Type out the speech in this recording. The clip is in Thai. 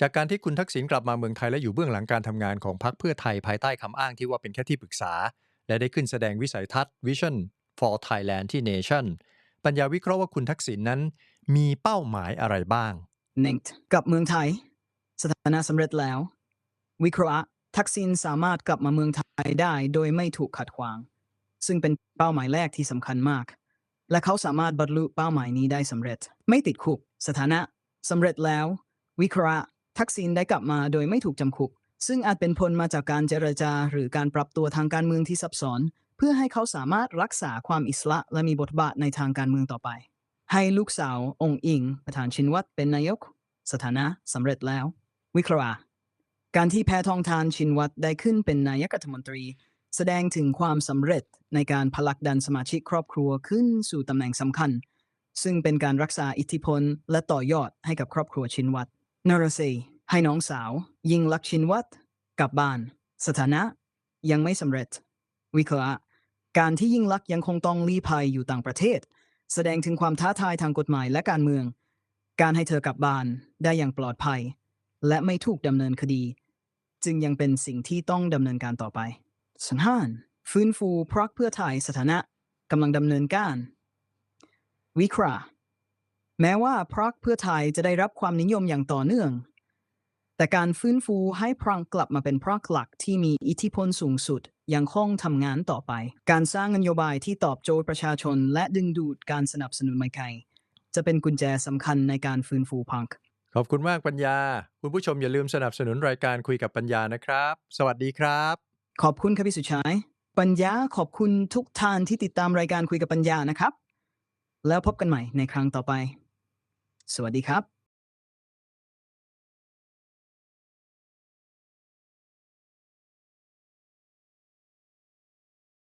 จากการที่คุณทักษิณกลับมาเมืองไทยและอยู่เบื้องหลังการทำงานของพรรคเพื่อไทยภายใต้คำอ้างที่ว่าเป็นแค่ที่ปรึกษา และได้ขึ้นแสดงวิสัยทัศน์ Vision for Thailand ที่ Nation ปัญญาวิเคราะห์ว่าคุณทักษิณนั้น มีเป้าหมายอะไรบ้างหนึ่งกลับเมืองไทย สถานะสำเร็จแล้ว วิเคราะห์ทักษิณสามารถกลับมาเมืองไทยได้โดยไม่ถูกขัดขวาง ซึ่งเป็นเป้าหมายแรกที่สำคัญมาก และเขาสามารถบรรลุเป้าหมายนี้ได้สำเร็จ ไม่ติดคุก สถานะสำเร็จแล้ว วิเคราะห์ ทักษิณได้กลับมาโดยไม่ถูกจำคุก ซึ่งอาจเป็นผลมาจากการเจรจาหรือการปรับตัวทางการเมืองที่ซับซ้อน เพื่อให้เขาสามารถรักษาความอิสระและมีบทบาทในทางการเมืองต่อไป ให้ลูกสาวองค์อิง ประธานชินวัตรเป็นนายก สถานะสำเร็จแล้ว วิเคราะห์การที่แพทองทานชินวัตรได้ขึ้นเป็นนายกรัฐมนตรี แสดงถึงความสำเร็จในการผลักดันสมาชิกครอบครัวขึ้นสู่ตำแหน่งสำคัญ ซึ่งเป็นการรักษาอิทธิพลและต่อยอดให้กับครอบครัวชินวัตร นรเซให้น้องสาว ยิงลักชินวัตรกลับบ้าน สถานะยังไม่สำเร็จ วิเคราะห์การที่ยิ่งลักยังคงต้องลี้ภัยอยู่ต่างประเทศ แสดงถึงความท้าทายทางกฎหมายและการเมือง การให้เธอกลับบ้านได้อย่างปลอดภัย และไม่ถูกดำเนินคดี จึงยังเป็นสิ่งที่ต้องดำเนินการต่อไปสันหานฟื้นฟูพรรคเพื่อไทยสถานะกำลังดำเนินการ วิเคราะห์ แม้ว่าพรรคเพื่อไทยจะได้รับความนิยมอย่างต่อเนื่อง แต่การฟื้นฟูให้พรรคกลับมาเป็นพรรคหลักที่มีอิทธิพลสูงสุดยังคงทำงานต่อไป การสร้างนโยบายที่ตอบโจทย์ประชาชน และดึงดูดการสนับสนุนใหม่ๆจะเป็นกุญแจสำคัญในการฟื้นฟูพรรคขอบคุณมากปัญญา คุณผู้ชมอย่าลืมสนับสนุนรายการคุยกับปัญญานะครับ สวัสดีครับ ขอบคุณครับพี่สุชัย ปัญญาขอบคุณทุกท่านที่ติดตามรายการคุยกับปัญญานะครับ แล้วพบกันใหม่ในครั้งต่อไป สวัสดีครับ